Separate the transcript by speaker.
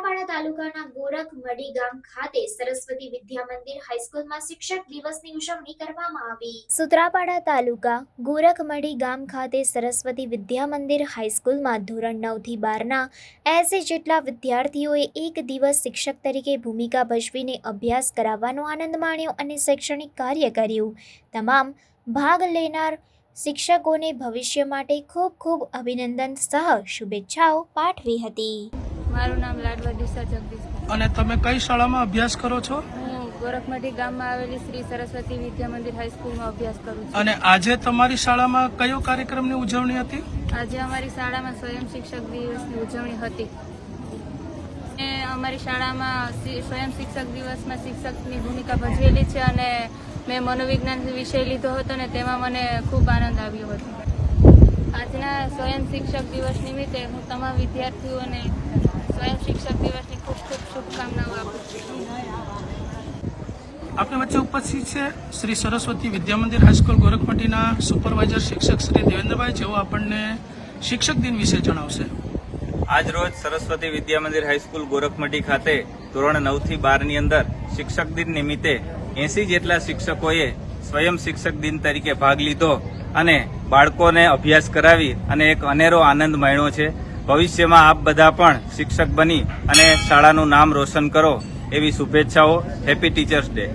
Speaker 1: સુત્રાપાડા તાલુકાના ગોરખમડી ગામ ખાતે સરસ્વતી વિદ્યા મંદિર હાઈસ્કૂલમાં શિક્ષક દિવસની ઉજવણી કરવામાં આવી. સુત્રાપાડા તાલુકા ગોરખમડી ગામ ખાતે સરસ્વતી વિદ્યા મંદિર હાઈસ્કૂલમાં ધોરણ નવથી બારના એસે જેટલા વિદ્યાર્થીઓએ એક દિવસ શિક્ષક તરીકે ભૂમિકા ભજવીને અભ્યાસ કરાવવાનો આનંદ માણ્યો અને શૈક્ષણિક કાર્ય કર્યું. તમામ ભાગ લેનાર શિક્ષકોને ભવિષ્ય માટે ખૂબ ખૂબ અભિનંદન સહ શુભેચ્છાઓ પાઠવી હતી.
Speaker 2: મારું નામ લાડવા દિશા જગદીશ
Speaker 3: અને તમે કઈ શાળામાં અભ્યાસ કરો છો?
Speaker 2: હું ગોરખમઢી ગામમાં આવેલી શ્રી સરસ્વતી વિદ્યા મંદિર હાઈસ્કૂલમાં અભ્યાસ કરું છું.
Speaker 3: અને આજે તમારી શાળામાં કયો કાર્યક્રમની ઉજવણી હતી?
Speaker 2: આજે અમારી શાળામાં સ્વયં શિક્ષક દિવસની ઉજવણી હતી. અમારી શાળામાં સ્વયં શિક્ષક દિવસમાં શિક્ષકની ભૂમિકા ભજવેલી છે અને મેં મનોવિજ્ઞાન વિષય લીધો હતો ને તેમાં મને ખૂબ આનંદ આવ્યો હતો. આજના સ્વયં શિક્ષક દિવસ નિમિત્તે હું તમામ વિદ્યાર્થીઓને સ્વયં શિક્ષક દિવસની ખૂબ ખૂબ શુભકામનાઓ આપું છું.
Speaker 3: આપણી વચ્ચે ઉપસ્થિત છે શ્રી સરસ્વતી વિદ્યા મંદિર હાઈસ્કૂલ ગોરખમટીના સુપરવાઇઝર શિક્ષક શ્રી દેવેન્દ્રભાઈ જેઓ આપણને શિક્ષક દિન વિશે જણાવશે.
Speaker 4: આજરોજ સરસ્વતી વિદ્યા મંદિર હાઈસ્કૂલ ગોરખમટી ખાતે ધોરણ નવથી બારની અંદર શિક્ષક દિન નિમિત્તે એસી જેટલા શિક્ષકોએ સ્વયં શિક્ષક દિન તરીકે ભાગ લીધો અને બાળકોને અભ્યાસ કરાવી અને એક અનેરો આનંદ માણ્યો છે. ભવિષ્યમાં આપ બધા પણ શિક્ષક બની અને શાળાનું નામ રોશન કરો એવી શુભેચ્છાઓ. Happy teachers day